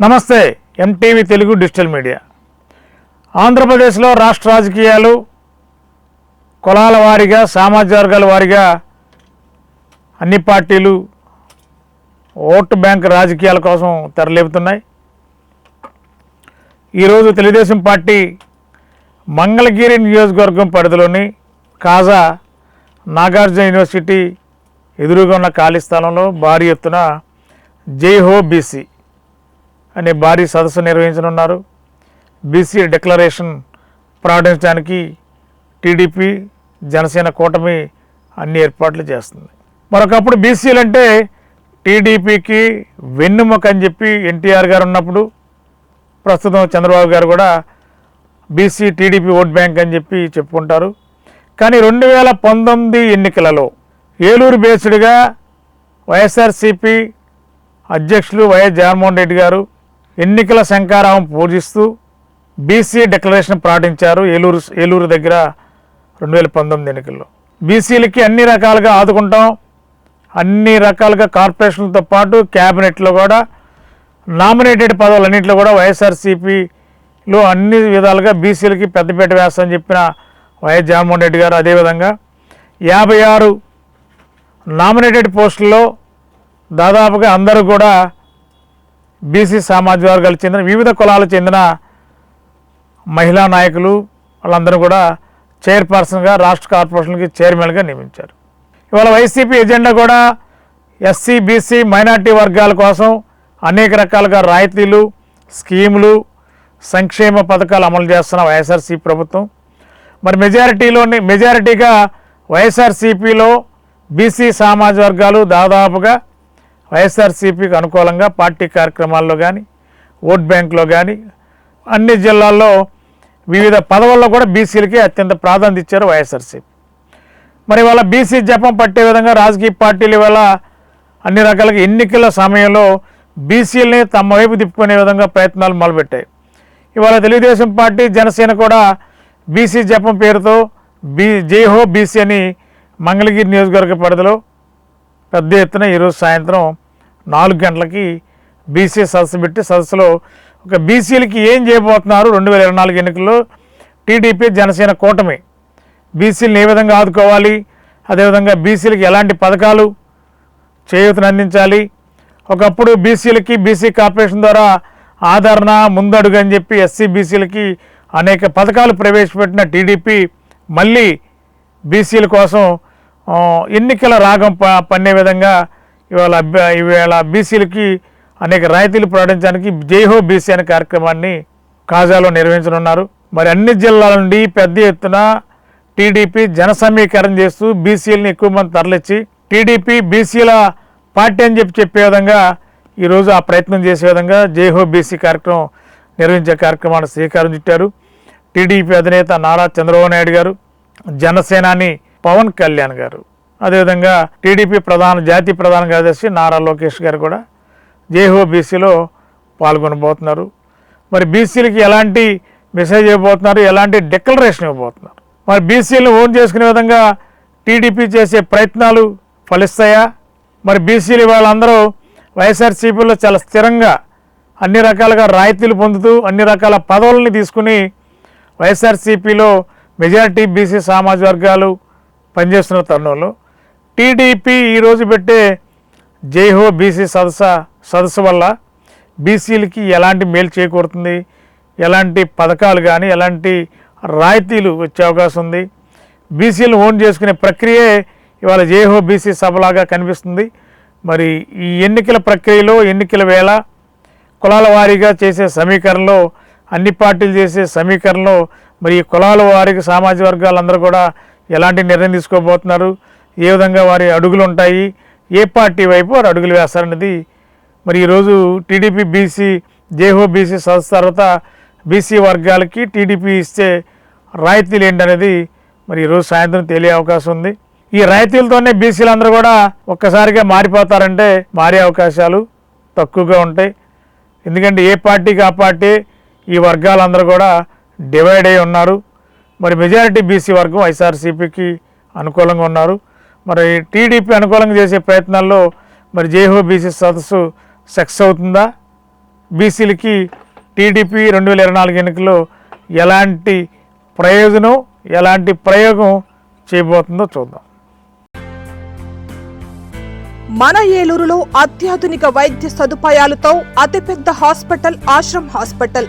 నమస్తే MTV Telugu digital media. ఆంధ్రప్రదేశ్లో రాష్ట్ర రాజకీయాలు కులాల వారీగా సామాజిక వర్గాల వారీగా అన్ని పార్టీలు ఓటు బ్యాంక్ రాజకీయాల కోసం తెరలేపుతున్నాయి. ఈరోజు తెలుగుదేశం పార్టీ మంగళగిరి నియోజకవర్గం పరిధిలోని కాజా నాగార్జున యూనివర్సిటీ ఎదురుగా ఉన్న ఖాళీ స్థలంలో భారీ ఎత్తున జై హో బీసీ అనే భారీ సదస్సు నిర్వహించనున్నారు. బీసీ డిక్లరేషన్ ప్రకటించడానికి టీడీపీ జనసేన కూటమి అన్ని ఏర్పాట్లు చేస్తుంది. మరొకప్పుడు బీసీలు అంటే టీడీపీకి వెన్నుముక అని చెప్పి ఎన్టీఆర్ గారు ఉన్నప్పుడు ప్రస్తుతం చంద్రబాబు గారు కూడా బీసీ టీడీపీ ఓట్ బ్యాంక్ అని చెప్పి చెప్పుకుంటారు. కానీ రెండు వేల పంతొమ్మిది ఎన్నికలలో ఏలూరు బేస్డ్గా వైఎస్ఆర్సిపి అధ్యక్షులు వైఎస్ జగన్మోహన్ రెడ్డి గారు ఎన్నికల శంకారావం పూజిస్తూ బీసీ డిక్లరేషన్ ప్రకటించారు ఏలూరు ఏలూరు దగ్గర రెండు వేల పంతొమ్మిది ఎన్నికల్లో. బీసీలకి అన్ని రకాలుగా ఆదుకుంటాం. అన్ని రకాలుగా కార్పొరేషన్లతో పాటు క్యాబినెట్లో కూడా నామినేటెడ్ పదవులన్నింటిలో కూడా వైఎస్ఆర్సీపీలో అన్ని విధాలుగా బీసీలకి పెద్దపీట వేస్తామని చెప్పిన వైఎస్ జగన్మోహన్ రెడ్డి గారు అదేవిధంగా యాభై ఆరు నామినేటెడ్ పోస్టుల్లో దాదాపుగా అందరూ కూడా బీసీ సామాజిక వర్గాలకు చెందిన వివిధ కులాలకు చెందిన మహిళా నాయకులు వాళ్ళందరూ కూడా చైర్పర్సన్గా రాష్ట్ర కార్పొరేషన్కి చైర్మన్గా నియమించారు. ఇవాళ వైసీపీ ఎజెండా కూడా ఎస్సీ బీసీ మైనార్టీ వర్గాల కోసం అనేక రకాలుగా రాయితీలు స్కీములు సంక్షేమ పథకాలు అమలు చేస్తున్న వైఎస్ఆర్సీ ప్రభుత్వం. మరి మెజారిటీలోని మెజారిటీగా వైఎస్ఆర్సీపీలో బీసీ సామాజిక వర్గాలు దాదాపుగా వైఎస్ఆర్సీపీకి అనుకూలంగా పార్టీ కార్యక్రమాల్లో కానీ ఓట్ బ్యాంక్లో కానీ అన్ని జిల్లాల్లో వివిధ పదవుల్లో కూడా బీసీలకి అత్యంత ప్రాధాన్యత ఇచ్చారు వైఎస్ఆర్సీపీ. మరి ఇవాళ బీసీ జపం పట్టే విధంగా రాజకీయ పార్టీలు ఇవాళ అన్ని రకాలుగా ఎన్నికల సమయంలో బీసీలని తమ వైపు తిప్పుకునే విధంగా ప్రయత్నాలు మొదలుపెట్టాయి. ఇవాళ తెలుగుదేశం పార్టీ జనసేన కూడా బీసీ జపం పేరుతో బీ జైహో బీసీ అని మంగళగిరి నియోజకవర్గ పరిధిలో పెద్ద ఎత్తున ఈరోజు సాయంత్రం నాలుగు గంటలకి బీసీ సదస్సు పెట్టి సదస్సులో ఒక బీసీలకి ఏం చేయబోతున్నారు రెండు వేల ఇరవై నాలుగు ఎన్నికల్లో టీడీపీ జనసేన కూటమి. బీసీలను ఏ విధంగా ఆదుకోవాలి? అదేవిధంగా బీసీలకి ఎలాంటి పథకాలు చేయూతను అందించాలి? ఒకప్పుడు బీసీలకి బీసీ కార్పొరేషన్ ద్వారా ఆదరణ ముందడుగు అని చెప్పి ఎస్సీ బీసీలకి అనేక పథకాలు ప్రవేశపెట్టిన టీడీపీ మళ్ళీ బీసీల కోసం ఎన్నికల రాగం ప పన్నే విధంగా ఇవాళ ఇవాళ బీసీలకి అనేక రాయితీలు ప్రకటించడానికి జైహో బీసీ అనే కార్యక్రమాన్ని కాజాలో నిర్వహించనున్నారు. మరి అన్ని జిల్లాల నుండి పెద్ద ఎత్తున టీడీపీ జన సమీకరణ చేస్తూ బీసీలని ఎక్కువ మంది తరలిచ్చి టీడీపీ బీసీల పార్టీ అని చెప్పి చెప్పే విధంగా ఈరోజు ఆ ప్రయత్నం చేసే విధంగా జైహో బీసీ కార్యక్రమం నిర్వహించే కార్యక్రమాన్ని శ్రీకారం చుట్టారు. టీడీపీ అధినేత నారా చంద్రబాబు నాయుడు గారు జనసేనాని పవన్ కళ్యాణ్ గారు. అదేవిధంగా టీడీపీ ప్రధాన జాతీయ ప్రధాన కార్యదర్శి నారా లోకేష్ గారు కూడా జేహో బీసీలో పాల్గొనబోతున్నారు. మరి బీసీలకి ఎలాంటి మెసేజ్ ఇవ్వబోతున్నారు? ఎలాంటి డిక్లరేషన్ ఇవ్వబోతున్నారు? మరి బీసీలను ఓన్ చేసుకునే విధంగా టీడీపీ చేసే ప్రయత్నాలు ఫలిస్తాయా? మరి బీసీలు వాళ్ళందరూ వైఎస్ఆర్సీపీలో చాలా స్థిరంగా అన్ని రకాలుగా రాయితీలు పొందుతూ అన్ని రకాల పదవులని తీసుకుని వైఎస్ఆర్సీపీలో మెజారిటీ బీసీ సామాజిక వర్గాలు పనిచేస్తున్న తరుణంలో టీడీపీ ఈరోజు పెట్టే జైహో బీసీ సదస్సు సదస్సు వల్ల బీసీలకి ఎలాంటి మేలు చేకూరుతుంది? ఎలాంటి పథకాలు కానీ ఎలాంటి రాయితీలు వచ్చే అవకాశం ఉంది? బీసీలు ఓన్ చేసుకునే ప్రక్రియే ఇవాళ జేహో బీసీ సభలాగా కనిపిస్తుంది. మరి ఈ ఎన్నికల ప్రక్రియలో ఎన్నికల వేళ కులాల వారీగా చేసే సమీకరణలో అన్ని పార్టీలు చేసే సమీకరణలో మరి కులాల వారికి సామాజిక వర్గాలందరూ కూడా ఎలాంటి నిర్ణయం తీసుకోబోతున్నారు? ఏ విధంగా వారి అడుగులు ఉంటాయి ఏ పార్టీ వైపు వారు అడుగులు వేస్తారనేది? మరి ఈరోజు టీడీపీ బీసీ జేహో బీసీ సదస్సు తర్వాత బీసీ వర్గాలకి టీడీపీ ఇస్తే రాయితీలు ఏంటనేది మరి ఈరోజు సాయంత్రం తెలియ అవకాశం ఉంది. ఈ రాయితీలతోనే బీసీలందరూ కూడా ఒక్కసారిగా మారిపోతారంటే మారే అవకాశాలు తక్కువగా ఉంటాయి. ఎందుకంటే ఏ పార్టీకి ఆ పార్టీ ఈ వర్గాలందరూ కూడా డివైడ్ అయి ఉన్నారు. మరి మెజారిటీ బీసీ వర్గం వైఎస్ఆర్సీపీకి అనుకూలంగా ఉన్నారు. మరి టీడీపీ అనుకూలంగా చేసే ప్రయత్నాల్లో మరి జేహో బీసీ సదస్సు సక్సెస్ అవుతుందా? బీసీలకి టీడీపీ రెండు వేల ఇరవై నాలుగు ఎన్నికల్లో ఎలాంటి ప్రయోజనం ఎలాంటి ప్రయోగం చేయబోతుందో చూద్దాం. మన ఏలూరులో అత్యాధునిక వైద్య సదుపాయాలతో అతిపెద్ద హాస్పిటల్ ఆశ్రమ్ హాస్పిటల్.